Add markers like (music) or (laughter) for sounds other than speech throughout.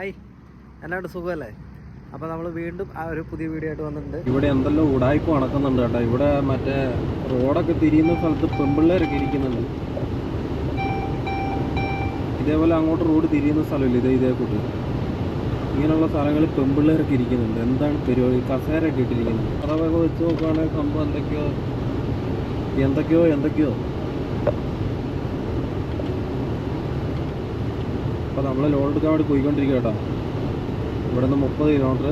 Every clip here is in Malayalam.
ഹായ് എല്ലാവരും സുഖമല്ലേ? അപ്പോൾ നമ്മൾ വീണ്ടും ആ ഒരു പുതിയ വീഡിയോ ആയിട്ട് വന്നിട്ടുണ്ട്. ഇവിടെ എന്തെല്ലാം ഉടായ്പ നടക്കുന്നുണ്ട് കേട്ടോ. ഇവിടെ മറ്റേ റോഡൊക്കെ തിരിയുന്ന സ്ഥലത്ത് പെമ്പിള്ളേരൊക്കെ ഇരിക്കുന്നുണ്ട്. ഇതേപോലെ അങ്ങോട്ട് റോഡ് തിരിയുന്ന സ്ഥലമില്ല. ഇതേ ഇതേ കൂട്ട്. ഇങ്ങനെയുള്ള സ്ഥലങ്ങളിൽ പെമ്പിള്ളേരൊക്കെ ഇരിക്കുന്നുണ്ട്. എന്താണ് പരിപാടി? കസേരയൊക്കെ ഇട്ടിരിക്കുന്നത് അതൊക്കെ വെച്ച് നോക്കുകയാണെങ്കിൽ സംഭവം എന്തൊക്കെയോ? എന്തൊക്കെയോ എന്തൊക്കെയോ? അപ്പോൾ നമ്മൾ ലോൺ എടുക്കാൻ വേണ്ടി പോയിക്കൊണ്ടിരിക്കുക കേട്ടോ. ഇവിടെ നിന്ന് മുപ്പത് കിലോമീറ്റർ.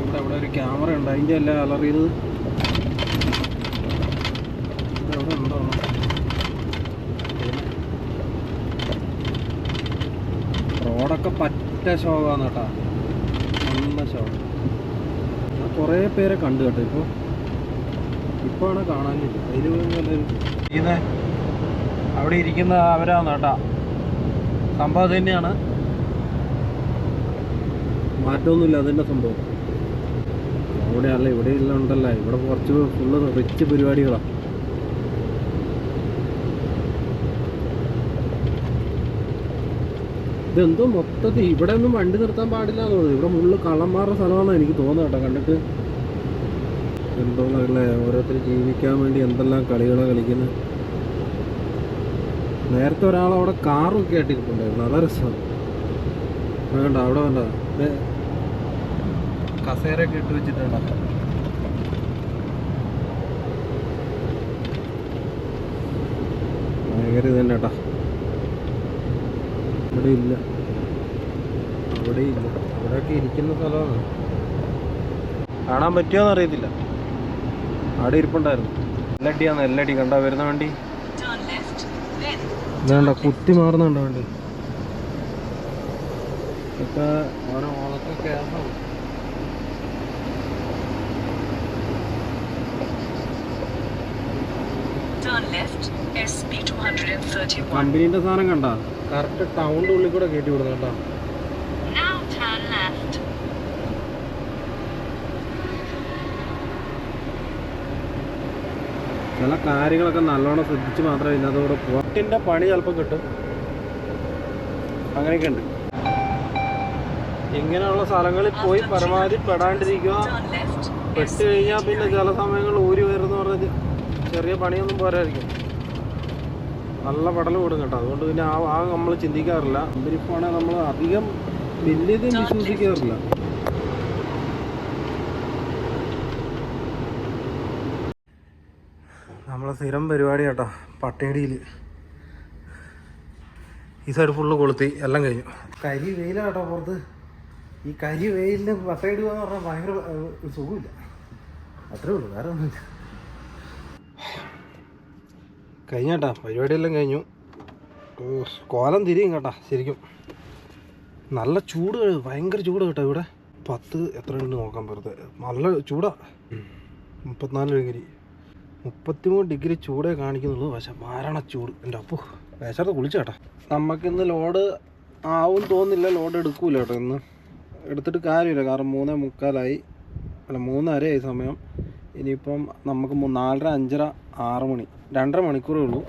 ഇവിടെ ഇവിടെ ഒരു ക്യാമറ ഉണ്ട്. അതിന്റെ എല്ലാം അലർ ചെയ്ത് ഇവിടെ ഉണ്ടോ? റോഡൊക്കെ പറ്റ ശോകമാണ് കേട്ടോ. നല്ല ശോകം. ഞാൻ കുറേ പേരെ കണ്ടു കേട്ടോ ഇപ്പോൾ ആണ് കാണാനില്ല. അതിൽ അവിടെ ഇരിക്കുന്ന അവരാണ് കേട്ടോ. സംഭവം അത് തന്നെയാണ്. മാറ്റമൊന്നുമില്ല അതിന്റെ സംഭവം. അവിടെ അല്ല ഇവിടെ എല്ലാം ഉണ്ടല്ല. ഇവിടെ കുറച്ച് ഫുള്ള് റിച്ച് പരിപാടികളാണ് ഇതെന്തോ മൊത്തത്തിൽ ഇവിടെ ഒന്നും വണ്ടി നിർത്താൻ പാടില്ല എന്ന് തോന്നുന്നു. ഇവിടെ മുള്ളു കള്ളന്മാരുടെ സ്ഥലമാണെന്ന് എനിക്ക് തോന്നുന്നു കേട്ടോ. കണ്ടിട്ട് എന്തോന്നല്ലേ ഓരോരുത്തർ ജീവിക്കാൻ വേണ്ടി എന്തെല്ലാം കളികളാണ് കളിക്കുന്നത്. നേരത്തെ ഒരാൾ അവിടെ കാറൊക്കെ ആയിട്ടിരിപ്പുണ്ടായിരുന്നു അതാ രസം. വേണ്ട അവിടെ വേണ്ട കസേരയൊക്കെ ഇട്ട് വെച്ചിട്ടുണ്ട്. ഭയങ്കര ഇത് തന്നെ കേട്ടാ. ഇവിടെ ഇല്ല. അവിടെ ഇല്ല. അവിടെയൊക്കെ ഇരിക്കുന്ന സ്ഥലമാണ്. കാണാൻ പറ്റുമോ എന്നറിയത്തില്ല അവിടെ ഇരിപ്പുണ്ടായിരുന്നു. എല്ലടിയാന്ന് എല്ലടി. കണ്ടാ വരുന്ന വണ്ടി? വേണ്ട കുത്തി മാറുന്നുണ്ടോ വണ്ടി? ഇപ്പൊ ഓരോ ഓളൊക്കെ കയറണം turn left, SP 231. കമ്പനീന്റെ സാധനം കണ്ട? കറക്റ്റ് ടൗണിന്റെ ഉള്ളിൽ കൂടെ കയറ്റി വിടുന്നു കേട്ടോ ചില കാര്യങ്ങളൊക്കെ നല്ലോണം ശ്രദ്ധിച്ച് മാത്രമേ ഇതിനകത്തൂടെ പോട്ടിന്റെ പണി ചിലപ്പോൾ കിട്ടും. അങ്ങനെയൊക്കെ ഉണ്ട്. ഇങ്ങനെയുള്ള സ്ഥലങ്ങളിൽ പോയി പരമാവധി പെടാണ്ടിരിക്കുക. പെട്ട് കഴിഞ്ഞാൽ പിന്നെ ചില സമയങ്ങളിൽ ഊരി വരുന്ന പറഞ്ഞ ചെറിയ പണിയൊന്നും പോരായിരിക്കും നല്ല പടൽ കൂടും കേട്ടോ. അതുകൊണ്ട് പിന്നെ ആ ആ നമ്മൾ ചിന്തിക്കാറില്ല. കമ്പനിപ്പാണെങ്കിൽ നമ്മൾ അധികം വലിയതും വിശ്വസിക്കാറില്ല. നമ്മളെ സ്ഥിരം പരിപാടി കേട്ടോ പട്ടേടിയിൽ ഈ സൈഡ് ഫുള്ള് കൊളുത്തി എല്ലാം കഴിഞ്ഞു. കരി വെയിലാണ് കേട്ടോ പുറത്ത്. ഈ കരി വെയിലിന് പട്ടേടി എന്ന് പറഞ്ഞാൽ ഭയങ്കര സുഖമില്ല. അത്രേ ഉള്ളൂ വേറെ ഒന്നുമില്ല. കഴിഞ്ഞാട്ടാ പരിപാടിയെല്ലാം കഴിഞ്ഞു. കോലം തിരിയും കേട്ടാ ശരിക്കും. നല്ല ചൂട് ഭയങ്കര ചൂട് കേട്ടോ ഇവിടെ. പത്ത് എത്ര ഉണ്ട് നോക്കാൻ വെറുതെ. നല്ല ചൂടാ. മുപ്പത്തിനാല് ഡിഗ്രി. മുപ്പത്തിമൂന്ന് ഡിഗ്രി ചൂടേ കാണിക്കുന്നുള്ളൂ. പക്ഷെ മാരണ ചൂട്. എന്റെ അപ്പോ വേശാർത്ത് കുളിച്ചേട്ടാ നമുക്കിന്ന് ലോഡ് ആവും തോന്നില്ല ലോഡ് എടുക്കൂല കേട്ടോ ഇന്ന്. എടുത്തിട്ട് കാര്യമില്ല. കാരണം മൂന്നേ മുക്കാലായി. അല്ല ആയി സമയം. ഇനിയിപ്പം നമുക്ക് നാലര അഞ്ചര ആറ് മണി. രണ്ടര മണിക്കൂറേ ഉള്ളൂ.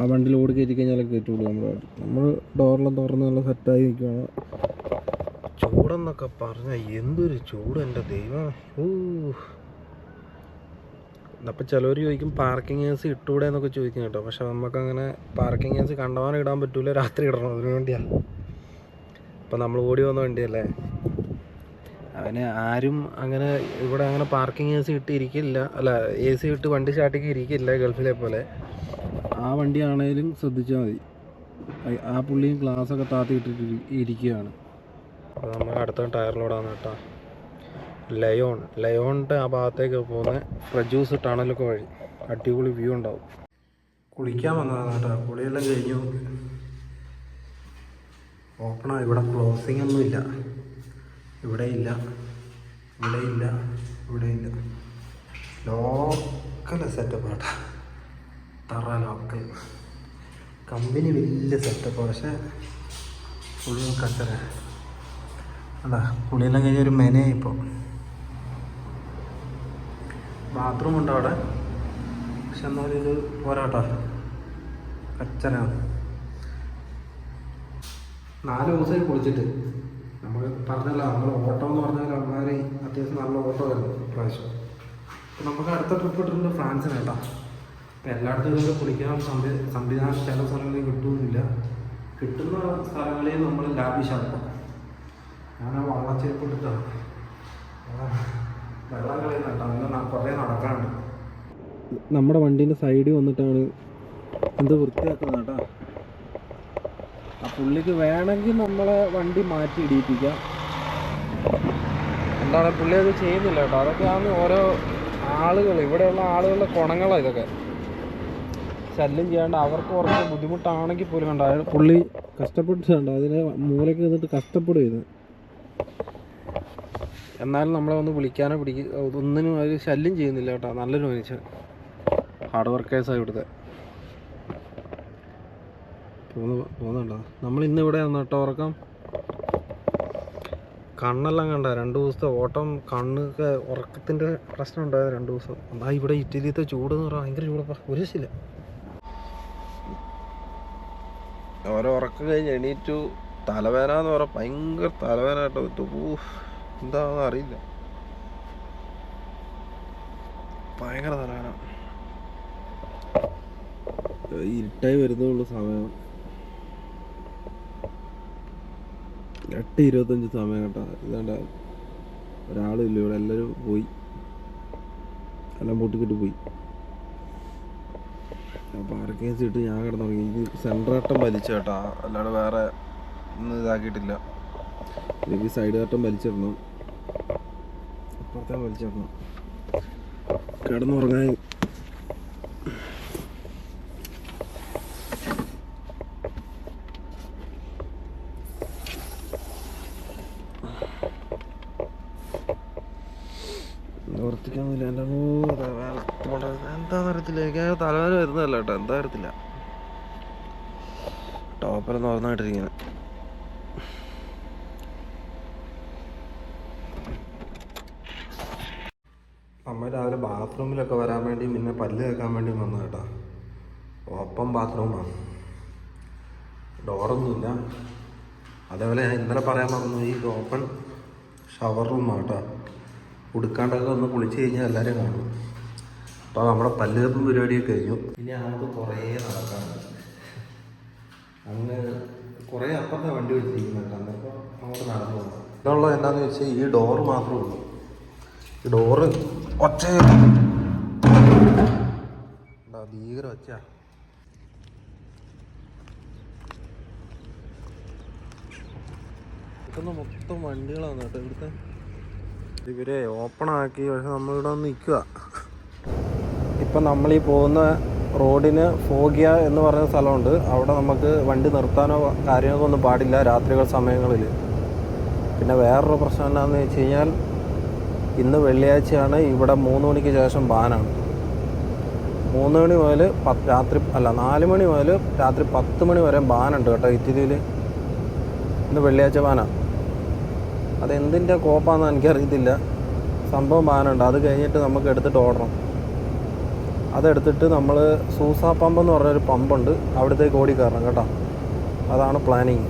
ആ വണ്ടി ലോഡ് കയറ്റി കഴിഞ്ഞാലൊക്കെ കയറ്റുള്ളൂ നമ്മൾ നമ്മൾ ഡോറെല്ലാം തുറന്ന് നല്ല സെറ്റായി നിൽക്കുകയാണ് ചൂടെന്നൊക്കെ പറഞ്ഞാൽ എന്തൊരു ചൂട് എന്റെ ദൈവം ഊ. അപ്പോൾ ചിലവർ ചോദിക്കും പാർക്കിംഗ് ഏസ് ഇട്ടൂടെ എന്നൊക്കെ ചോദിക്കും കേട്ടോ. പക്ഷെ നമുക്കങ്ങനെ പാർക്കിംഗ് ഏസ് കണ്ടവാനം ഇടാൻ പറ്റൂല രാത്രി ഇടണം. അതിനു വേണ്ടിയാണ് അപ്പം നമ്മൾ ഓടി വന്ന വണ്ടിയല്ലേ? അവന് ആരും അങ്ങനെ ഇവിടെ അങ്ങനെ പാർക്കിംഗ് ഏസി ഇട്ട് ഇരിക്കില്ല. അല്ല എ സി ഇട്ട് വണ്ടി സ്റ്റാർട്ടിക്ക് ഇരിക്കില്ല ഗൾഫിലെ പോലെ. ആ വണ്ടി ആണേലും ശ്രദ്ധിച്ചാൽ മതി. ആ പുള്ളിയും ഗ്ലാസ്സൊക്കെ താത്തി ഇട്ടിട്ട് ഇരി- ഇരിക്കുകയാണ്. അപ്പോൾ നമ്മൾ അടുത്ത ടയറിലോടാണ് കേട്ടോ. ലയോൺ ലയോണിന്റെ ആ ഭാഗത്തേക്ക് പോകുന്ന ഫ്രജൂസ് ടണലൊക്കെ വഴി അടിപൊളി വ്യൂ ഉണ്ടാവും. കുളിക്കാൻ വന്നതാണ് കേട്ടോ. കുളിയെല്ലാം കഴിഞ്ഞു. ഓപ്പണാ ഇവിടെ ക്ലോസിംഗ് ഒന്നും ഇല്ല. ഇവിടെ ഇല്ല. ഇവിടെ ഇല്ല. ഇവിടെ ഇല്ല. ലോക്കൽ സെറ്റപ്പ് കേട്ടോ തറ ലോക്കൽ കമ്പനി വലിയ സെറ്റപ്പ് പക്ഷേ ഫുൾ കച്ചറ അല്ല കുളിയെല്ലാം കഴിഞ്ഞ ഒരു മെനയായി ഇപ്പോൾ ബാത്റൂം ഉണ്ട് അവിടെ. പക്ഷെ എന്നാലും ഇത് പോരാട്ടോ. കച്ചറയാണ് നാല് ദിവസമായി കുളിച്ചിട്ട്. നമ്മൾ പറഞ്ഞല്ലോ നമ്മൾ ഓട്ടോ എന്ന് പറഞ്ഞാൽ അമ്മമാർ അത്യാവശ്യം നല്ല ഓട്ടമായിരുന്നു പ്രാവശ്യം. അപ്പം നമുക്ക് അടുത്ത ട്രിപ്പ് ഇട്ടിട്ടുണ്ട് ഫ്രാൻസിന് കേട്ടോ. അപ്പം എല്ലായിടത്തും കുളിക്കാൻ സംവി സംവിധാനം ചില സ്ഥലങ്ങളിൽ കിട്ടുമെന്നില്ല കിട്ടുന്ന സ്ഥലങ്ങളിൽ നമ്മൾ ലാബിഷാക്കും ഞാൻ ആ വള്ളച്ചെരുപ്പ് ഇട്ടിട്ടാണ് വെള്ളം കളയുന്ന കേട്ടോ നല്ല കുറേ നടക്കാനുണ്ട്. നമ്മുടെ വണ്ടീന്റെ സൈഡിൽ വന്നിട്ടാണ് എന്ത് വൃത്തിയാക്കുന്നത് കേട്ടോ ആ പുള്ളിക്ക് വേണമെങ്കിൽ നമ്മളെ വണ്ടി മാറ്റി ഇടിയിപ്പിക്കാം. എന്താണ് പുള്ളി അത് ചെയ്യുന്നില്ല കേട്ടോ. അതൊക്കെയാണ് ഓരോ ആളുകൾ ഇവിടെയുള്ള ആളുകളുടെ കുണങ്ങളാണ് ഇതൊക്കെ. ശല്യം ചെയ്യാണ്ട് അവർക്ക് കുറച്ച് ബുദ്ധിമുട്ടാണെങ്കിൽ പോലും കണ്ട? പുള്ളി കഷ്ടപ്പെട്ടിട്ടുണ്ട്. അതിനെ മൂലയ്ക്ക് നിന്നിട്ട് കഷ്ടപ്പെടുക എന്നാലും നമ്മളെ ഒന്ന് വിളിക്കാനോ പിടിക്ക ഒന്നിനും അവർ ശല്യം ചെയ്യുന്നില്ല കേട്ടോ. നല്ലൊരു മനുഷ്യൻ. ഹാർഡ് വർക്കേഴ്സാണ് ഇവിടുത്തെ. പോന്ന് പോകുന്നുണ്ടോ നമ്മൾ വന്നു കേട്ടോ ഉറക്കം. കണ്ണെല്ലാം കണ്ട. രണ്ട് ദിവസത്തെ ഓട്ടം കണ്ണൊക്കെ ഉറക്കത്തിന്റെ പ്രശ്നം ഉണ്ടായത് രണ്ട് ദിവസം. എന്നാൽ ഇവിടെ ഇറ്റലിയത്തെ ചൂട് എന്ന് പറഞ്ഞാൽ ഭയങ്കര ചൂടപ്പാ. ഒരു രക്ഷയില്ല. ഓരോ ഉറക്കം കഴിഞ്ഞ് എണീറ്റു. തലവേന എന്ന് പറഞ്ഞാൽ ഭയങ്കര തലവേന കേട്ടോ. എന്താണെന്ന് അറിയില്ല. ഭയങ്കര തലവേന ഇരുട്ടായി വരുന്നുള്ളൂ സമയം. എട്ട് ഇരുപത്തഞ്ച് സമയം കേട്ടോ. ഇതാണ്ട ഒരാളും ഇല്ല ഇവിടെ എല്ലാവരും പോയി. എല്ലാം പൊട്ടിക്കിട്ട് പോയി. പാർക്കിംഗ് സീറ്റ് ഞാൻ കിടന്നുറങ്ങി. എനിക്ക് സെൻട്രാട്ടം വലിച്ചു കേട്ടോ. അല്ലാണ്ട് വേറെ ഒന്നും ഇതാക്കിയിട്ടില്ല. എനിക്ക് സൈഡ് ഘട്ടം വലിച്ചിടണം. അപ്പുറത്തെ വലിച്ചിടണം കിടന്നുറങ്ങാൻ. നിവർത്തിക്കാന്നില്ല എന്റെ എന്താന്ന് അറിയത്തില്ല. എനിക്ക് തലവേദന വരുന്നതല്ല കേട്ടോ. എന്താ അറിയത്തില്ല. ടോപ്പെല്ലാം തുറന്നായിട്ടിരിക്കുന്നത് അമ്മ രാവിലെ ബാത്റൂമിലൊക്കെ വരാൻ വേണ്ടി പിന്നെ പല്ല് കേൾക്കാൻ വേണ്ടി വന്നു കേട്ടോ. ഓപ്പൺ ബാത്റൂമാണ്. ഡോറൊന്നുമില്ല. അതേപോലെ ഞാൻ ഇന്നലെ പറയാൻ മറന്നു ഈ ഓപ്പൺ ഷവർ റൂമാണ് കേട്ടോ. ഉടുക്കാണ്ടൊക്കെ ഒന്ന് കുളിച്ച് കഴിഞ്ഞാൽ എല്ലാവരും കാണും. അപ്പോൾ നമ്മുടെ പല്ല് തപ്പും പരിപാടിയൊക്കെ കഴിഞ്ഞു. ഇനി നമുക്ക് കുറേ നടക്കാനുണ്ട്. അങ്ങ് കുറേ അപ്പുറത്തെ വണ്ടി വെച്ചിരിക്കുന്നുണ്ട് അന്നപ്പോൾ അങ്ങോട്ട് നടന്നു പോകണം ഇതുള്ളത് എന്താണെന്ന് വെച്ചാൽ ഈ ഡോറ് മാത്രമേ ഉള്ളൂ. ഈ ഡോറ് എന്താ ഭീകര ഒച്ച മൊത്തം വണ്ടികളാണ് കേട്ടോ ഇവിടുത്തെ. ഇവരെ ഓപ്പൺ ആക്കി പക്ഷെ നമ്മളിവിടെ വന്ന് നിൽക്കുക. ഇപ്പം നമ്മൾ ഈ പോകുന്ന റോഡിന് ഫോഗിയ എന്ന് പറയുന്ന സ്ഥലമുണ്ട്. അവിടെ നമുക്ക് വണ്ടി നിർത്താനോ കാര്യങ്ങൾക്കോ ഒന്നും പാടില്ല രാത്രികൾ സമയങ്ങളിൽ. പിന്നെ വേറൊരു പ്രശ്നം എന്താണെന്ന് വെച്ച് കഴിഞ്ഞാൽ ഇന്ന് വെള്ളിയാഴ്ചയാണ് ഇവിടെ മൂന്ന് മണിക്ക് ശേഷം ബാനാണ്. മൂന്ന് മണി മുതൽ പത്ത് രാത്രി അല്ല നാല് മണി മുതൽ രാത്രി പത്ത് മണി വരെ ബാനുണ്ട് കേട്ടോ ഇറ്റലിയിൽ ഇന്ന് വെള്ളിയാഴ്ച ബാനാണ് അതെന്തിന്റെ കോപ്പാന്ന് എനിക്കറിയത്തില്ല. സംഭവം ബാനുണ്ട്. അത് കഴിഞ്ഞിട്ട് നമുക്ക് എടുത്തിട്ട് ഓടണം. അതെടുത്തിട്ട് നമ്മൾ സൂസ പമ്പ് എന്ന് പറഞ്ഞൊരു പമ്പുണ്ട്. അവിടത്തേക്ക് ഓടി കയറണം കേട്ടോ. അതാണ് പ്ലാനിങ്.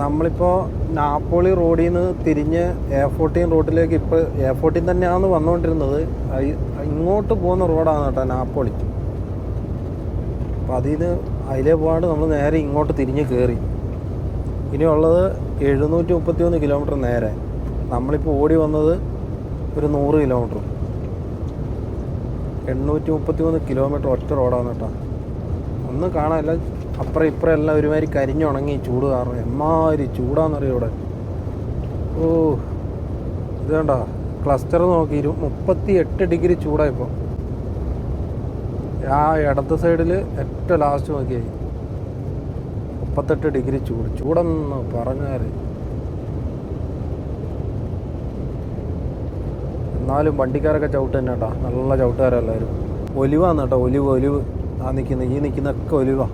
നമ്മളിപ്പോൾ നാപ്പോളി റോഡിൽ നിന്ന് തിരിഞ്ഞ് എ ഫോർട്ടീൻ റോഡിലേക്ക് ഇപ്പോൾ എ ഫോർട്ടീൻ തന്നെയാണ് വന്നുകൊണ്ടിരുന്നത് ഇങ്ങോട്ട് പോകുന്ന റോഡാണ് കേട്ടോ നാപ്പോളി. അപ്പോൾ അതിൽ നിന്ന് അതിലേ പോകാണ്ട് നമ്മൾ നേരെ ഇങ്ങോട്ട് തിരിഞ്ഞ് കയറി ഇനിയുള്ളത് എഴുന്നൂറ്റി മുപ്പത്തി ഒന്ന് കിലോമീറ്റർ നേരെ. നമ്മളിപ്പോൾ ഓടി വന്നത് ഒരു നൂറ് കിലോമീറ്റർ. എണ്ണൂറ്റി മുപ്പത്തി മൂന്ന് കിലോമീറ്റർ ഒറ്റ റോഡാണ് കേട്ടോ. ഒന്നും കാണാനില്ല അപ്പുറം ഇപ്പുറം എല്ലാം ഒരുമാതിരി കരിഞ്ഞുണങ്ങി ചൂട് കാരണം. എമ്മാതിരി ചൂടാന്നറിയോ ഇവിടെ? ഓ ഇത് കണ്ട? ക്ലസ്റ്റർ നോക്കി ഇരു മുപ്പത്തി എട്ട് ഡിഗ്രി ചൂടാണ് ഇപ്പോൾ ആ ഇടത്തെ സൈഡിൽ ഏറ്റവും ലാസ്റ്റ് നോക്കിയായി മുപ്പത്തെട്ട് ഡിഗ്രി ചൂട്. ചൂടെന്ന് പറഞ്ഞാൽ എന്നാലും വണ്ടിക്കാരൊക്കെ ചവിട്ട് തന്നെ കേട്ടോ. നല്ല ചവിട്ടുകാരെല്ലാവരും ഒലിവാന്ന് കേട്ടോ. Olive olive. ആ നിൽക്കുന്ന ഈ നിൽക്കുന്നൊക്കെ ഒലിവാ.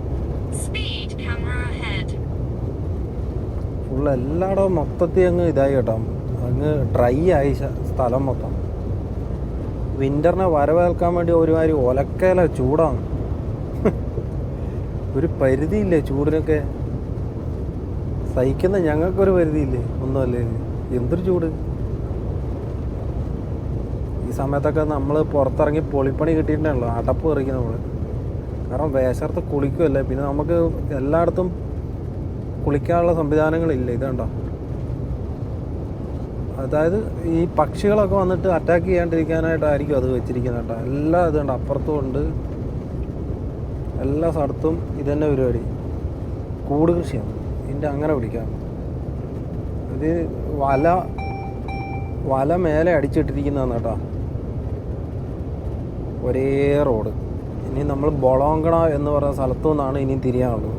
ഫുള്ള് എല്ലായിടവും മൊത്തത്തിൽ അങ്ങ് ഇതായി കേട്ടോ. അങ്ങ് ഡ്രൈ ആയി സ്ഥലം മൊത്തം. വിന്ററിനെ വരവേൽക്കാൻ വേണ്ടി ഒരുമാതിരി ഒലക്കേല ചൂടാണ്. (laughs) ഒരു പരിധിയില്ലേ ചൂടിനൊക്കെ? സഹിക്കുന്ന ഞങ്ങൾക്കൊരു പരിധിയില്ലേ? ഒന്നുമല്ലേ? എന്തൊരു ചൂട്? ഈ സമയത്തൊക്കെ നമ്മൾ പുറത്തിറങ്ങി പൊളിപ്പണി കിട്ടിയിട്ടുണ്ടല്ലോ. അടപ്പ് എറിക്കും നമ്മൾ കാരണം വേശർത്ത് കുളിക്കുമല്ലേ പിന്നെ നമുക്ക് എല്ലായിടത്തും കുളിക്കാനുള്ള സംവിധാനങ്ങളില്ല ഇതുണ്ടോ അതായത് ഈ പക്ഷികളൊക്കെ വന്നിട്ട് അറ്റാക്ക് ചെയ്യാണ്ടിരിക്കാനായിട്ടായിരിക്കും അത് വെച്ചിരിക്കുന്നത് കേട്ടോ എല്ലാ ഇതുണ്ട് അപ്പുറത്തും ഉണ്ട്. എല്ലാ സ്ഥലത്തും ഇതന്നെ പരിപാടി. കൂട് കൃഷിയാണ്. ഇതിന്റെ അങ്ങനെ പിടിക്കാം. ഇത് വല വല മേലെ അടിച്ചിട്ടിരിക്കുന്നതാണ് കേട്ടോ. ഒരേ റോഡ്. ഇനി നമ്മൾ ബൊളോങ്കണ എന്ന് പറയുന്ന സ്ഥലത്തു നിന്നാണ് ഇനി തിരിയാനുള്ളത്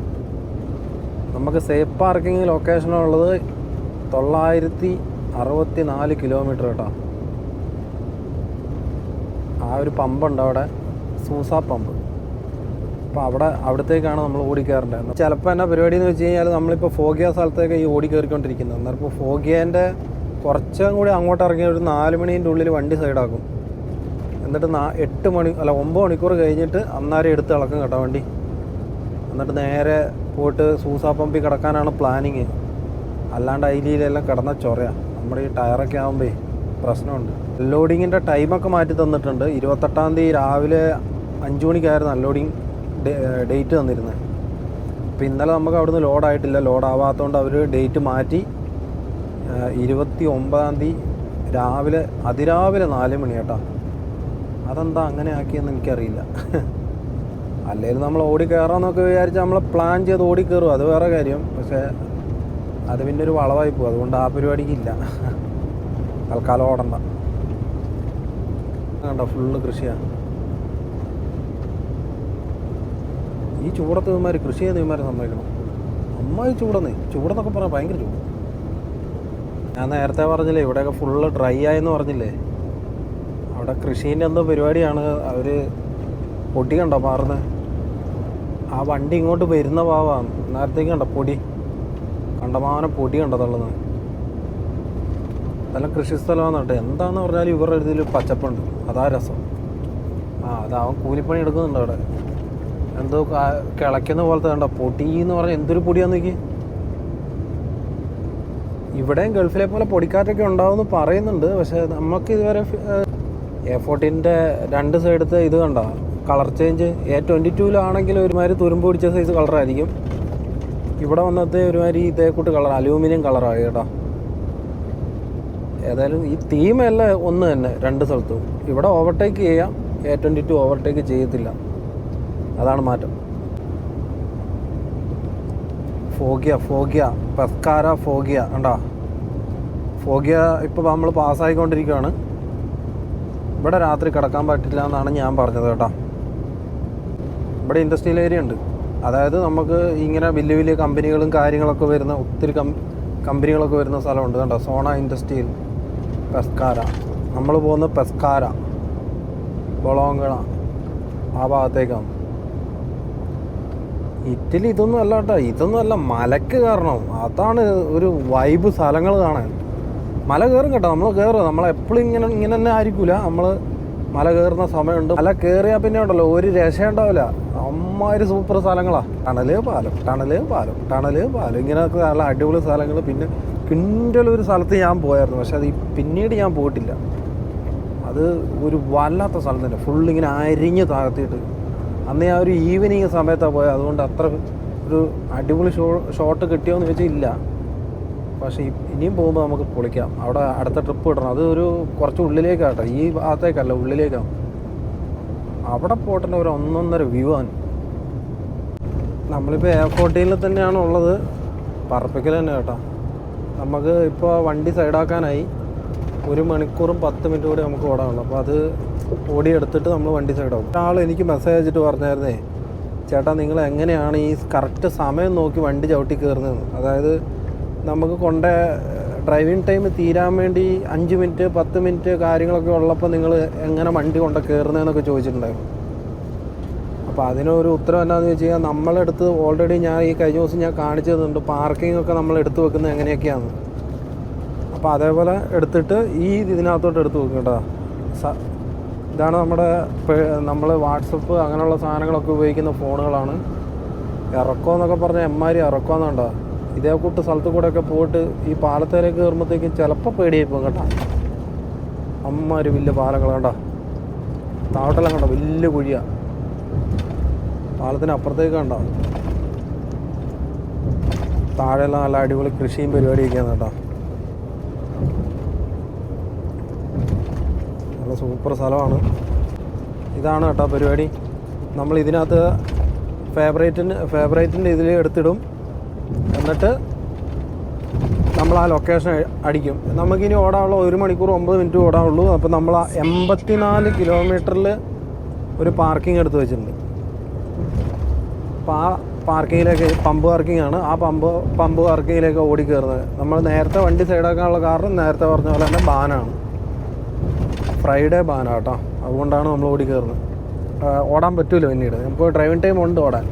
നമുക്ക് സേഫ് പാർക്കിംഗ് ലൊക്കേഷനുള്ളത് തൊള്ളായിരത്തി അറുപത്തി നാല് കിലോമീറ്റർ കേട്ടോ ആ ഒരു പമ്പുണ്ട് അവിടെ സൂസ പമ്പ്. അപ്പോൾ അവിടെ അവിടത്തേക്കാണ് നമ്മൾ ഓടിക്കാറുണ്ടായിരുന്നത് ചിലപ്പോൾ എന്നാ പരിപാടി എന്ന് വെച്ച് കഴിഞ്ഞാൽ നമ്മളിപ്പോൾ ഫോഗിയ സ്ഥലത്തേക്ക് ഈ ഓടി കയറിക്കൊണ്ടിരിക്കുന്നത് അന്നേരം ഇപ്പോൾ ഫോഗിയേന്റെ കുറച്ചും കൂടി അങ്ങോട്ട് ഇറങ്ങിയ ഒരു നാല് മണീന്റെ ഉള്ളിൽ വണ്ടി സൈഡാക്കും എന്നിട്ട് നാ എട്ട് മണി അല്ല ഒമ്പത് മണിക്കൂർ കഴിഞ്ഞിട്ട് അന്നേരം എടുത്ത് ഇളക്കും കേട്ടോ വണ്ടി. എന്നിട്ട് നേരെ പോയിട്ട് സൂസാ പമ്പിൽ കിടക്കാനാണ് പ്ലാനിങ് അല്ലാണ്ട് അതിലെല്ലാം കിടന്ന ചൊറയാണ് നമ്മുടെ ഈ ടയറൊക്കെ ആകുമ്പോൾ പ്രശ്നമുണ്ട്. അൺലോഡിങ്ങിന്റെ ടൈമൊക്കെ മാറ്റി തന്നിട്ടുണ്ട്. ഇരുപത്തെട്ടാം തീയതി രാവിലെ അഞ്ച് മണിക്കായിരുന്നു അൺലോഡിങ് ഡേറ്റ് തന്നിരുന്നത്. അപ്പോൾ ഇന്നലെ നമുക്ക് അവിടുന്ന് ലോഡായിട്ടില്ല ലോഡാവാത്തതുകൊണ്ട് അവർ ഡേറ്റ് മാറ്റി ഇരുപത്തി ഒമ്പതാം തീയതി രാവിലെ അതിരാവിലെ നാല് മണി കേട്ടോ. അതെന്താ അങ്ങനെ ആക്കിയെന്ന് എനിക്കറിയില്ല. അല്ലെങ്കിൽ നമ്മൾ ഓടി കയറാമെന്നൊക്കെ വിചാരിച്ച് നമ്മൾ പ്ലാൻ ചെയ്ത് ഓടി കയറും അത് വേറെ കാര്യം. പക്ഷേ അത് പിന്നെ ഒരു വളവായി പോകും അതുകൊണ്ട് ആ പരിപാടിക്കില്ല തൽക്കാലം ഓടണ്ട. കണ്ട ഫുള്ള് കൃഷിയാണ് ഈ ചൂടത്ത് ഇവന്മാർ കൃഷി ചെയ്യുന്ന ഇവന്മാർ സമ്മതിക്കണം. അമ്മായി ചൂടെന്നേ. ചൂടെന്നൊക്കെ പറയാം ഭയങ്കര ചൂട്. ഞാൻ നേരത്തെ പറഞ്ഞില്ലേ ഇവിടെയൊക്കെ ഫുള്ള് ഡ്രൈ ആയെന്ന് പറഞ്ഞില്ലേ? അവിടെ കൃഷീന്റെ എന്തോ പരിപാടിയാണ്. അവർ പൊടി കണ്ടോ മാറുന്നത് ആ വണ്ടി ഇങ്ങോട്ട് വരുന്ന പാവാണ് നേരത്തേക്ക് കണ്ടോ പൊടി? കണ്ടമാനം പൊടി കണ്ടതുള്ളത് നല്ല കൃഷി സ്ഥലമാണ് കേട്ടോ എന്താന്ന് പറഞ്ഞാൽ ഇവരുടെ ഇതിൽ പച്ചപ്പുണ്ട്. അതാ രസം. ആ അതാവൻ കൂലിപ്പണി എടുക്കുന്നുണ്ട് അവിടെ. എന്തോ കിളയ്ക്കുന്ന പോലത്തെ കണ്ടോ പൊടി എന്ന് പറഞ്ഞാൽ എന്തൊരു പൊടിയാന്ന് നോക്കി ഇവിടെയും ഗൾഫിലെ പോലെ പൊടിക്കാറ്റൊക്കെ ഉണ്ടാവുമെന്ന് പറയുന്നുണ്ട്. പക്ഷേ നമുക്ക് ഇതുവരെ എ ഫോർട്ടീന്റെ രണ്ട് സൈഡത്തെ ഇത് കണ്ടോ? കളർ ചേഞ്ച് എ ട്വന്റി ടൂവിലാണെങ്കിൽ ഒരുമാതിരി തുരുമ്പ് പിടിച്ച സൈസ് കളറായിരിക്കും ഇവിടെ വന്നത്തെ ഒരുമാതിരി ഇതേ കൂട്ട് കളർ അലൂമിനിയം കളറായി കേട്ടോ. ഏതായാലും ഈ തീമല്ല ഒന്ന് തന്നെ രണ്ട് സ്ഥലത്തും. ഇവിടെ ഓവർടേക്ക് ചെയ്യാം. എ ട്വന്റി ടു ഓവർടേക്ക് ചെയ്യത്തില്ല. അതാണ് മാറ്റം. ഫോഗിയ ഫോഗിയ പെസ്കാര ഫോഗിയ കണ്ടോ? ഫോഗിയ ഇപ്പോൾ നമ്മൾ പാസ്സായിക്കൊണ്ടിരിക്കുകയാണ് ഇവിടെ രാത്രി കിടക്കാൻ പറ്റില്ല എന്നാണ് ഞാൻ പറഞ്ഞത് കേട്ടോ. ഇവിടെ ഇൻഡസ്ട്രിയൽ ഏരിയ ഉണ്ട്. അതായത് നമുക്ക് ഇങ്ങനെ വലിയ വലിയ കമ്പനികളും കാര്യങ്ങളൊക്കെ വരുന്ന ഒത്തിരി കമ്പനികളൊക്കെ വരുന്ന സ്ഥലമുണ്ട് കേട്ടോ. Zona industrial Pescara. നമ്മൾ പോകുന്ന പെസ്കാര ബൊളോങ്കണ ആ ഭാഗത്തേക്കാണ്. ഇറ്റലി ഇതൊന്നും അല്ല കേട്ടോ. ഇതൊന്നും അല്ല മലക്ക് കാരണം. അതാണ് ഒരു വൈബ് സ്ഥലങ്ങൾ കാണാൻ. മല കയറും കേട്ടോ. നമ്മൾ കയറും. നമ്മളെപ്പോഴും ഇങ്ങനെ ഇങ്ങനെ തന്നെ ആയിരിക്കില്ല നമ്മൾ മല കയറുന്ന സമയമുണ്ട്. മല കയറിയാൽ പിന്നെ ഉണ്ടല്ലോ ഒരു രക്ഷ ഉണ്ടാവില്ല അമ്മാതിരി സൂപ്പർ സ്ഥലങ്ങളാണ് ടണൽ പാലം ടണൽ പാലം ടണൽ പാലം. ഇങ്ങനെയൊക്കെ നല്ല അടിപൊളി സ്ഥലങ്ങൾ പിന്നെ കിണ്ടലൊരു സ്ഥലത്ത് ഞാൻ പോയായിരുന്നു. പക്ഷെ അത് പിന്നീട് ഞാൻ പോയിട്ടില്ല. അത് ഒരു വല്ലാത്ത സ്ഥലം തന്നെ. ഫുൾ ഇങ്ങനെ അരിഞ്ഞ് താഴ്ത്തിയിട്ട്. അന്ന് ഞാൻ ഒരു ഈവനിങ് സമയത്താണ് പോയത് അതുകൊണ്ട് അത്ര ഒരു അടിപൊളി ഷോ ഷോട്ട് കിട്ടിയോന്ന് ചോദിച്ചാൽ ഇല്ല. പക്ഷേ ഇനിയും പോകുമ്പോൾ നമുക്ക് പൊളിക്കാം. അവിടെ അടുത്ത ട്രിപ്പ് ഇടണം അത് ഒരു കുറച്ച് ഉള്ളിലേക്കാട്ടെ ഈ ഭാഗത്തേക്കല്ല ഉള്ളിലേക്കാണ് അവിടെ പോയിട്ടുള്ള ഒരു ഒന്നൊന്നര വ്യൂ ആണ്. നമ്മളിപ്പോൾ എയർപോർട്ടിൽ തന്നെയാണ് ഉള്ളത്. പറപ്പിക്കൽ തന്നെ കേട്ടോ. നമുക്ക് ഇപ്പോൾ വണ്ടി സൈഡാക്കാനായി ഒരു മണിക്കൂറും പത്ത് മിനിറ്റ് കൂടി നമുക്ക് ഓടാനുള്ളൂ. അപ്പോൾ അത് ഓടിയെടുത്തിട്ട് നമ്മൾ വണ്ടി സൈഡാവും. ഒരാൾ എനിക്ക് മെസ്സേജ് അയച്ചിട്ട് പറഞ്ഞായിരുന്നേ ചേട്ടാ നിങ്ങൾ എങ്ങനെയാണ് ഈ കറക്റ്റ് സമയം നോക്കി വണ്ടി ചവിട്ടി കയറുന്നതെന്ന് അതായത് നമുക്ക് കൊണ്ട ഡ്രൈവിംഗ് ടൈം തീരാൻ വേണ്ടി അഞ്ച് മിനിറ്റ് പത്ത് മിനിറ്റ് കാര്യങ്ങളൊക്കെ ഉള്ളപ്പോൾ നിങ്ങൾ എങ്ങനെ വണ്ടി കൊണ്ട് കയറുന്നതെന്നൊക്കെ ചോദിച്ചിട്ടുണ്ടായിരുന്നു. അപ്പോൾ അതിനൊരു ഉത്തരം എന്താണെന്ന് വെച്ച് കഴിഞ്ഞാൽ നമ്മളെടുത്ത് ഓൾറെഡി ഞാൻ ഈ കഴിഞ്ഞ ദിവസം ഞാൻ കാണിച്ചു തന്നിട്ടുണ്ട് പാർക്കിംഗ് ഒക്കെ നമ്മൾ എടുത്തു വെക്കുന്നത് എങ്ങനെയൊക്കെയാണ് അപ്പോൾ അതേപോലെ എടുത്തിട്ട് ഈ ഇതിനകത്തോട്ട് എടുത്ത് വെക്കും കേട്ടോ. ഇതാണ് നമ്മുടെ നമ്മൾ വാട്സപ്പ് അങ്ങനെയുള്ള സാധനങ്ങളൊക്കെ ഉപയോഗിക്കുന്ന ഫോണുകളാണ്. ഇറക്കം എന്നൊക്കെ പറഞ്ഞാൽ എമ്മാരി ഇറക്കം എന്നുണ്ടോ ഇതേ കൂട്ട് സ്ഥലത്ത് ഒക്കെ പോയിട്ട് ഈ പാലത്തേലേക്ക് കയറുമ്പോഴത്തേക്കും ചിലപ്പോൾ പേടിയായി പോകും കേട്ടോ. ഒരു വലിയ പാലങ്ങൾ കേട്ടോ താവട്ടെല്ലാം കണ്ടോ? വലിയ കുഴിയാണ് പാലത്തിന് അപ്പുറത്തേക്ക് കണ്ടോ? താഴെല്ലാം നല്ല അടിപൊളി കൃഷിയും പരിപാടിയൊക്കെയാണ് കേട്ടോ. നല്ല സൂപ്പർ സ്ഥലമാണ്. ഇതാണ് കേട്ടോ പരിപാടി. നമ്മൾ ഇതിനകത്ത് ഫേവറേറ്റിന് ഫേവറേറ്റിന്റെ ഇതിൽ എടുത്തിടും. എന്നിട്ട് നമ്മൾ ആ ലൊക്കേഷൻ അടിക്കും. നമുക്കിനി ഓടാനുള്ള ഒരു മണിക്കൂർ ഒമ്പത് മിനിറ്റ് ഓടാനുള്ളൂ അപ്പോൾ നമ്മൾ ആ എൺപത്തിനാല് കിലോമീറ്ററിൽ ഒരു പാർക്കിംഗ് എടുത്ത് വെച്ചിട്ടുണ്ട്. അപ്പോൾ ആ പാർക്കിങ്ങിലേക്ക് പമ്പ് പാർക്കിംഗ് ആണ്. ആ പമ്പ് പമ്പ് പാർക്കിങ്ങിലേക്ക് ഓടി കയറുന്നത് നമ്മൾ നേരത്തെ വണ്ടി സൈഡാക്കാനുള്ള കാരണം നേരത്തെ പറഞ്ഞ പോലെ തന്നെ ബാനാണ്. ഫ്രൈഡേ ബാന കേട്ടോ. അതുകൊണ്ടാണ് നമ്മൾ ഓടി കയറുന്നത് ഓടാൻ പറ്റില്ല പിന്നീട്. നമുക്ക് ഡ്രൈവിംഗ് ടൈം ഉണ്ട് ഓടാൻ.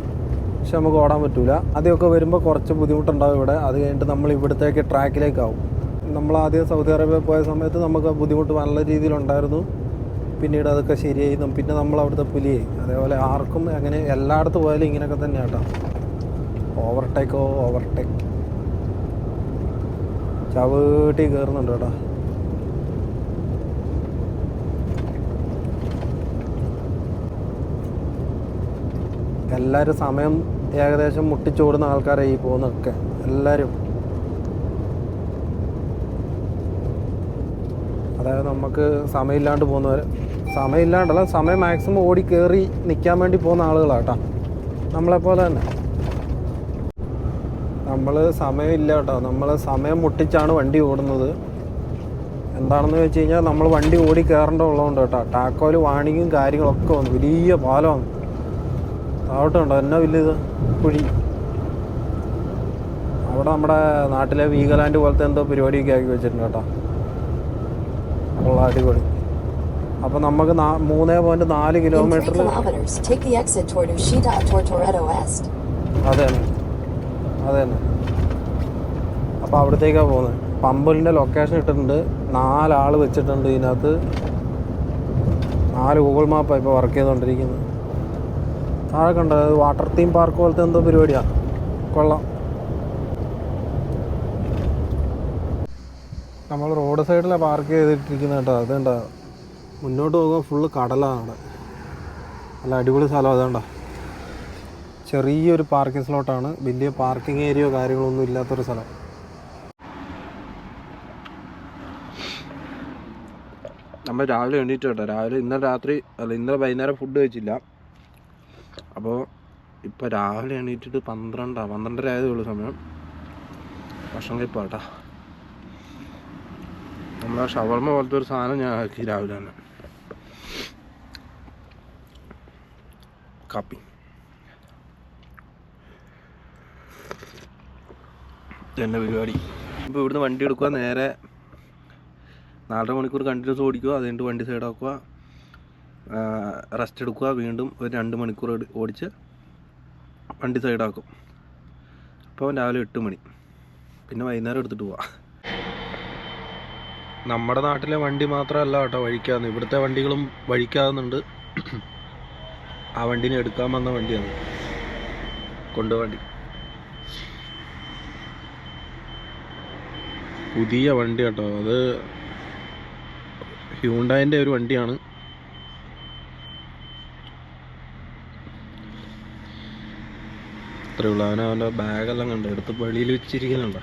പക്ഷെ നമുക്ക് ഓടാൻ പറ്റൂല. ആദ്യമൊക്കെ വരുമ്പോൾ കുറച്ച് ബുദ്ധിമുട്ടുണ്ടാവും ഇവിടെ. അത് കഴിഞ്ഞിട്ട് നമ്മൾ ഇവിടത്തേക്ക് ട്രാക്കിലേക്കാവും. നമ്മൾ ആദ്യം സൗദി അറേബ്യ പോയ സമയത്ത് നമുക്ക് ബുദ്ധിമുട്ട് നല്ല രീതിയിലുണ്ടായിരുന്നു പിന്നീട് അതൊക്കെ ശരിയായി. പിന്നെ നമ്മൾ അവിടുത്തെ പുലിയായി. അതേപോലെ ആർക്കും അങ്ങനെ എല്ലായിടത്ത് പോയാലും ഇങ്ങനെയൊക്കെ തന്നെ കേട്ടോ ഓവർടേക്കോ ഓവർടേക്ക് ചവിട്ടി കയറുന്നുണ്ട് കേട്ടോ. എല്ലാവരും സമയം ഏകദേശം മുട്ടിച്ചോടുന്ന ആൾക്കാരെ ഈ പോകുന്നതൊക്കെ. എല്ലാവരും അതായത് നമുക്ക് സമയമില്ലാണ്ട് പോകുന്നവർ സമയമില്ലാണ്ടല്ല സമയം മാക്സിമം ഓടി കയറി നിൽക്കാൻ വേണ്ടി പോകുന്ന ആളുകളാട്ടോ നമ്മളെപ്പോലെ തന്നെ. നമ്മൾ സമയമില്ല കേട്ടോ. നമ്മൾ സമയം മുട്ടിച്ചാണ് വണ്ടി ഓടുന്നത്. എന്താണെന്ന് വെച്ച് കഴിഞ്ഞാൽ നമ്മൾ വണ്ടി ഓടി കയറേണ്ട ഉള്ളതുകൊണ്ട് കേട്ടോ. ടാക്കോയിൽ വാണിങ്ങും കാര്യങ്ങളൊക്കെ വന്നു. വലിയ പാലമാണ് താവട്ടുണ്ടോ എന്നാ വലിയത് കുഴി. അവിടെ നമ്മുടെ നാട്ടിലെ വീഗലാൻഡ് പോലത്തെ എന്തോ പരിപാടിയൊക്കെ ആക്കി വെച്ചിട്ടുണ്ട് കേട്ടോ. ഉള്ള അടിപൊളി. അപ്പൊ നമുക്ക് മൂന്നേ പോയിന്റ് നാല് കിലോമീറ്റർ. അതെ അതെ. അപ്പൊ അപ്പോൾ അവിടത്തേക്കാണ് പോകുന്നത്. പമ്പലിന്റെ ലൊക്കേഷൻ ഇട്ടിട്ടുണ്ട്. നാലാൾ വെച്ചിട്ടുണ്ട് ഇതിനകത്ത്. നാല് ഗൂഗിൾ മാപ്പാണ് ഇപ്പോൾ വർക്ക് ചെയ്തുകൊണ്ടിരിക്കുന്നത് താഴെ കണ്ട? വാട്ടർ തീം പാർക്ക് പോലത്തെ എന്തോ പരിപാടിയാണ് കൊള്ളാം. നമ്മൾ റോഡ് സൈഡിലാണ് പാർക്ക് ചെയ്തിട്ടിരിക്കുന്നത് കേട്ടോ. അതേണ്ട മുന്നോട്ട് പോകുമ്പോൾ ഫുള്ള് കടലാണ്. അവിടെ നല്ല അടിപൊളി സ്ഥലം അതേണ്ട ചെറിയൊരു പാർക്കിംഗ് സ്ലോട്ടാണ് വലിയ പാർക്കിംഗ് ഏരിയയോ കാര്യങ്ങളൊന്നും ഇല്ലാത്തൊരു സ്ഥലം. നമ്മൾ രാവിലെ എണീറ്റ് കേട്ടോ. രാവിലെ ഇന്നലെ രാത്രി അല്ല ഇന്നലെ വൈകുന്നേരം ഫുഡ് കഴിച്ചില്ല. അപ്പോൾ ഇപ്പോൾ രാവിലെ എണീറ്റിട്ട് പന്ത്രണ്ടാ പന്ത്രണ്ടര ആയതേ ഉള്ളൂ സമയം. ഭക്ഷണം കഴിപ്പാട്ടാ. നമ്മളാ ഷവർമ പോലത്തെ ഒരു സാധനം ഞാൻ ആക്കി രാവിലെ തന്നെ. കാപ്പി. തന്നെ പരിപാടി. ഇപ്പോൾ ഇവിടുന്ന് വണ്ടി എടുക്കുക നേരെ നാലര മണിക്കൂർ കണ്ടിന്യൂസ് ഓടിക്കുക അത് കഴിഞ്ഞിട്ട് വണ്ടി സൈഡാക്കുക റെസ്റ്റ് എടുക്കുക. വീണ്ടും ഒരു രണ്ട് മണിക്കൂർ ഓടിച്ച് വണ്ടി സൈഡാക്കും അപ്പോൾ രാവിലെ എട്ട് മണി. പിന്നെ വൈകുന്നേരം എടുത്തിട്ട് പോവാം. നമ്മുടെ നാട്ടിലെ വണ്ടി മാത്രമല്ല കേട്ടോ വഴിക്കാന്ന്. ഇവിടുത്തെ വണ്ടികളും വഴിക്കാവുന്നുണ്ട്. ആ വണ്ടീനെ എടുക്കാൻ വന്ന വണ്ടിയാണ്. കൊണ്ടുവണ്ടി പുതിയ വണ്ടി കേട്ടോ. അത് ഹ്യൂണ്ടായിന്റെ ഒരു വണ്ടിയാണ്. അത്രേ ഉള്ളൂ അവൻ അവന്റെ ബാഗെല്ലാം കണ്ട്. എടുത്ത് വെളിയിൽ വെച്ചിരിക്കുന്നുണ്ടോ.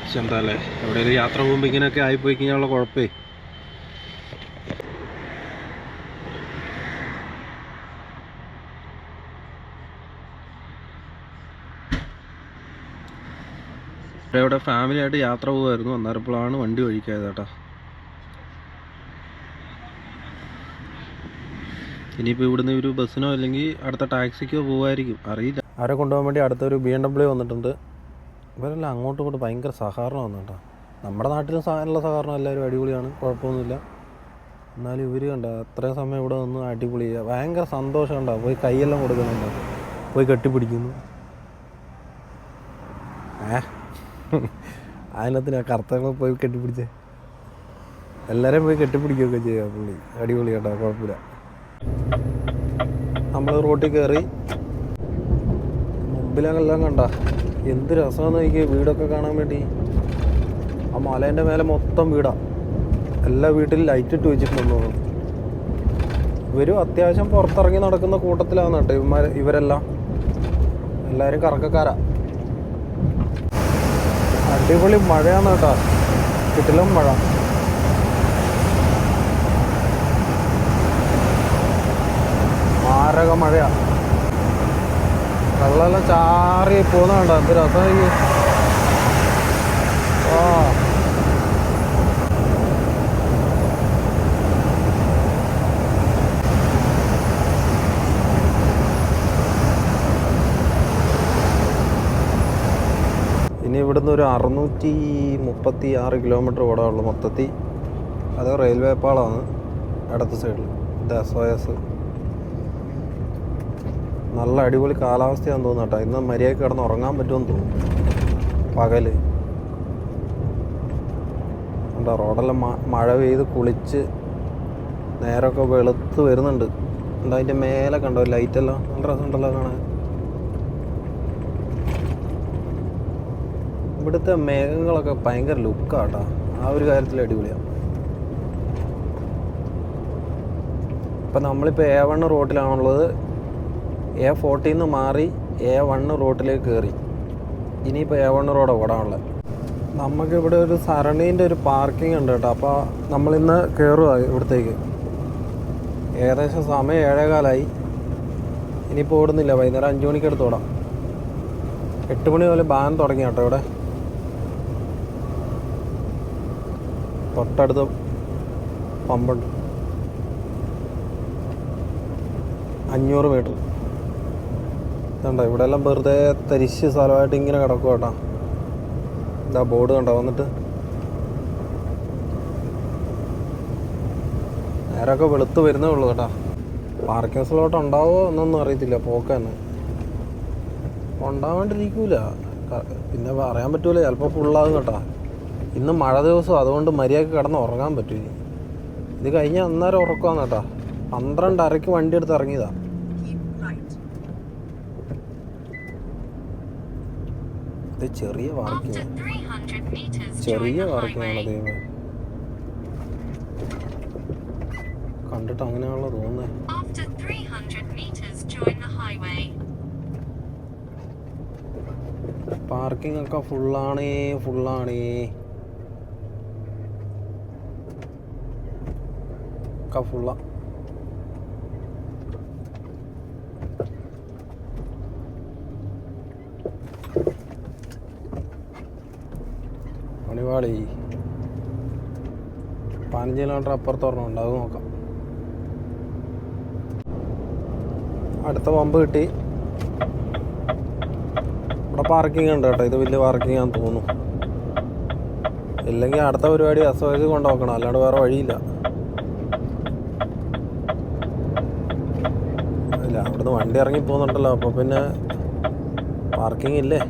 പക്ഷെ എന്താ അല്ലേ എവിടെയെങ്കിലും യാത്ര പോകുമ്പോൾ ഇങ്ങനെയൊക്കെ ആയിപ്പോയി കഴിഞ്ഞാലുള്ള കുഴപ്പമേ ഇവിടെ ഫാമിലിയായിട്ട് യാത്ര പോകുമായിരുന്നു. അന്നേരപ്പോഴാണ് വണ്ടി ഒഴിക്കായത് കേട്ടോ. ഇനിയിപ്പോൾ ഇവിടുന്ന് ഒരു ബസ്സിനോ അല്ലെങ്കിൽ അടുത്ത ടാക്സിക്കോ പോകുമായിരിക്കും അറിയില്ല. അവരെ കൊണ്ടുപോകാൻ വേണ്ടി അടുത്തൊരു ബി എം ഡബ്ല്യു വന്നിട്ടുണ്ട്. ഇവരെല്ലാം അങ്ങോട്ടും ഇങ്ങോട്ടും ഭയങ്കര സഹകരണം കേട്ടോ. നമ്മുടെ നാട്ടിലും സഹകരണമുള്ള സഹകരണം എല്ലാവരും അടിപൊളിയാണ്. കുഴപ്പമൊന്നുമില്ല. എന്നാലും ഇവർ കണ്ട അത്രയും സമയം ഇവിടെ നിന്ന് അടിപൊളി ഭയങ്കര സന്തോഷം ഉണ്ടാവും പോയി കൈയെല്ലാം കൊടുക്കുന്നുണ്ട്. പോയി കെട്ടിപ്പിടിക്കുന്നു. ഏ? അതിനകത്തിന് കറുത്തകളെ പോയി കെട്ടിപ്പിടിച്ചേ. എല്ലാവരെയും പോയി കെട്ടിപ്പിടിക്കുകയൊക്കെ ചെയ്യുക പുള്ളി. അടിപൊളി കേട്ടോ കുഴപ്പമില്ല. നമ്മൾ റോട്ടിൽ കയറി മുമ്പിലെല്ലാം കണ്ട. എന്ത് രസമാണെന്ന് എനിക്ക് വീടൊക്കെ കാണാൻ വേണ്ടി. ആ മലേന്റെ മേലെ മൊത്തം വീടാ. എല്ലാ വീട്ടിലും ലൈറ്റ് ഇട്ട് വെച്ചിട്ടുണ്ടെന്ന് ഇവരും അത്യാവശ്യം പുറത്തിറങ്ങി നടക്കുന്ന കൂട്ടത്തിലാണ് കേട്ടോ ഇവന്മാർ ഇവരെല്ലാം. എല്ലാവരും കറക്കക്കാരാ. അടിപൊളി മഴയാണ് കേട്ടോ. കിട്ടിലും മഴ. മാരക മഴയാണ് വെള്ളമെല്ലാം ചാറി പോകുന്ന കണ്ടോ? എന്ത് രസമായി ആ. ഇനി ഇവിടുന്ന് ഒരു അറുന്നൂറ്റി മുപ്പത്തി ആറ് കിലോമീറ്റർ ഓടാനുള്ളൂ മൊത്തത്തിൽ. അത് റെയിൽവേ പാളമാണ്. ഇടത്ത് സൈഡിൽ. ദസോയസ് നല്ല അടിപൊളി കാലാവസ്ഥയാണെന്ന് തോന്നുന്നു കേട്ടോ. ഇന്ന് മര്യാദയ്ക്ക് കിടന്ന് ഉറങ്ങാൻ പറ്റുമെന്ന് തോന്നുന്നു. പകൽ. എന്താ റോഡെല്ലാം മഴ പെയ്ത് കുളിച്ച് നേരമൊക്കെ വെളുത്ത് വരുന്നുണ്ട്. എന്താ അതിന്റെ മേലെ കണ്ടോ? ലൈറ്റെല്ലാം നല്ല രസമുണ്ടല്ലോ കാണാൻ. ഇവിടുത്തെ മേഘങ്ങളൊക്കെ ഭയങ്കര ലുക്കാട്ടോ ആ ഒരു കാര്യത്തിൽ അടിപൊളിയാണ് ഇപ്പം നമ്മളിപ്പോൾ ഏവണ്ണ റോട്ടിലാണുള്ളത് എ ഫോർട്ടിയിൽ നിന്ന് മാറി എ വണ്ണ് റോട്ടിലേക്ക് കയറി ഇനിയിപ്പോൾ എ വണ്ണ് റോഡ് ഓടാനുള്ളത്. നമുക്കിവിടെ ഒരു സരണീന്റെ ഒരു പാർക്കിംഗ് ഉണ്ട് കേട്ടോ. അപ്പോൾ നമ്മളിന്ന് കയറുക ഇവിടത്തേക്ക്. ഏകദേശം സമയം ഏഴേകാലായി. ഇനിയിപ്പോൾ ഓടുന്നില്ല. വൈകുന്നേരം അഞ്ച് മണിക്ക് എടുത്ത് ഓടാം. എട്ട് മണി മുതൽ ബാൻ തുടങ്ങി കേട്ടോ ഇവിടെ. തൊട്ടടുത്ത് പമ്പുണ്ട്. അഞ്ഞൂറ് മീറ്റർ. ഇതുണ്ടോ ഇവിടെ എല്ലാം വെറുതെ തരിശ് സ്ഥലമായിട്ട് ഇങ്ങനെ കിടക്കും കേട്ടോ. ഇതാ ബോർഡ് കണ്ടോ? വന്നിട്ട്. നേരമൊക്കെ വെളുത്ത് വരുന്നേ ഉള്ളൂ കേട്ടോ. പാർക്കിംഗ് സ്ലോട്ട് ഉണ്ടാവോ എന്നൊന്നും അറിയത്തില്ല. പോക്കാൻ ഉണ്ടാവാണ്ടിരിക്കൂല. പിന്നെ പറയാൻ പറ്റൂല. ചിലപ്പോൾ ഫുള്ളാകും കേട്ടോ. ഇന്ന് മഴ ദിവസം അതുകൊണ്ട് മര്യാദയ്ക്ക് കിടന്ന് ഉറങ്ങാൻ പറ്റൂല. ഇത് കഴിഞ്ഞ അന്നേരം ഉറക്കമാണ് കേട്ടോ. പന്ത്രണ്ടരയ്ക്ക് വണ്ടി എടുത്ത് ഇറങ്ങിയതാ. ഇത് ചെറിയ പാർക്കിംഗ് 300 meters, join ചെറിയ വാർക്കുകയാണ് പാർക്കിംഗ്. ദൈവമേ കണ്ടിട്ട് അങ്ങനെയാണല്ലോ തോന്നുന്നത് After 300 meters, join the highway. Parking ഒക്കെ ഫുള്ളാണേ ഫുള്ളാണേ ഒക്കെ ഫുള്ളാ പതിനഞ്ച് കിലോമീറ്റർ അപ്പുറത്ത് അത് നോക്കാം. അടുത്ത പമ്പ് കിട്ടി. ഇവിടെ പാർക്കിംഗ് ഉണ്ട് കേട്ടോ. ഇത് വലിയ പാർക്കിംഗ് ആണെന്ന് തോന്നുന്നു. ഇല്ലെങ്കിൽ അടുത്ത പരിപാടി എസ് കൊണ്ടുപോക്കണം അല്ലാണ്ട് വേറെ വഴിയില്ല. ഇല്ല അവിടുന്ന് വണ്ടി ഇറങ്ങി പോകുന്നുണ്ടല്ലോ. അപ്പോൾ പിന്നെ പാർക്കിംഗ് ഇല്ലേ?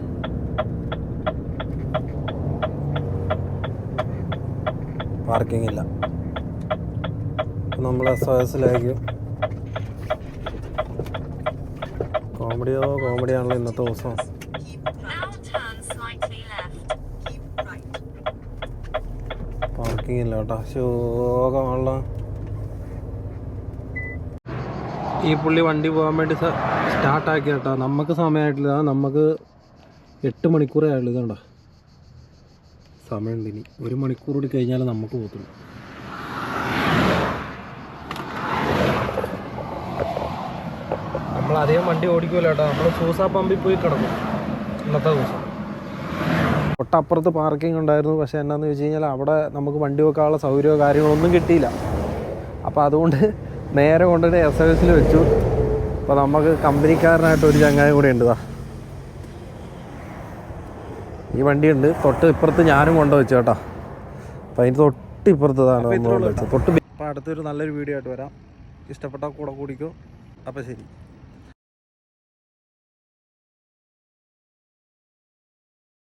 പാർക്കിംഗ് ഇല്ല. ഒ എസിലേക്ക് കോമഡിയോ കോമഡിയാണല്ലോ ഇന്നത്തെ ദിവസം. പാർക്കിംഗ് ഇല്ല കേട്ടോ. ശോകമുള്ള ഈ പുള്ളി വണ്ടി പോകാൻ വേണ്ടി സ്റ്റാർട്ടാക്കി കേട്ടോ. നമുക്ക് സമയമായിട്ടില്ല. നമുക്ക് എട്ട് മണിക്കൂറേ ആയുള്ളൂ ഇതുണ്ടോ. സമയമുണ്ട് ഇനി. ഒരു മണിക്കൂർ കൂടി കഴിഞ്ഞാൽ നമുക്ക് പോകത്തുള്ളൂ. നമ്മൾ അധികം വണ്ടി ഓടിക്കുമല്ലോ കേട്ടോ. നമ്മൾ സൂസാ പമ്പിൽ പോയി കിടക്കും. ഇന്നത്തെ ദിവസം. തൊട്ടപ്പുറത്ത് പാർക്കിംഗ് ഉണ്ടായിരുന്നു. പക്ഷേ എന്നാന്ന് വെച്ച് കഴിഞ്ഞാൽ അവിടെ നമുക്ക് വണ്ടി വെക്കാനുള്ള സൗകര്യമോ കാര്യങ്ങളൊന്നും കിട്ടിയില്ല. അപ്പോൾ അതുകൊണ്ട് നേരെ കൊണ്ടുപോയി എസ് എൽ എസിൽ വെച്ചു. അപ്പോൾ നമുക്ക് കമ്പനിക്കാരനായിട്ട് ഒരു ചങ്ങായി കൂടെ ഉണ്ട് ഈ വണ്ടിയുണ്ട്. തൊട്ട് ഇപ്പുറത്ത് ഞാനും കൊണ്ടു വെച്ചു കേട്ടോ. അപ്പോൾ അതിന് തൊട്ട് ഇപ്പുറത്ത് തൊട്ട് അപ്പോൾ അടുത്തൊരു നല്ലൊരു വീഡിയോ ആയിട്ട് വരാം. ഇഷ്ടപ്പെട്ട കൂടെ കൂടിക്കോ. അപ്പോൾ ശരി.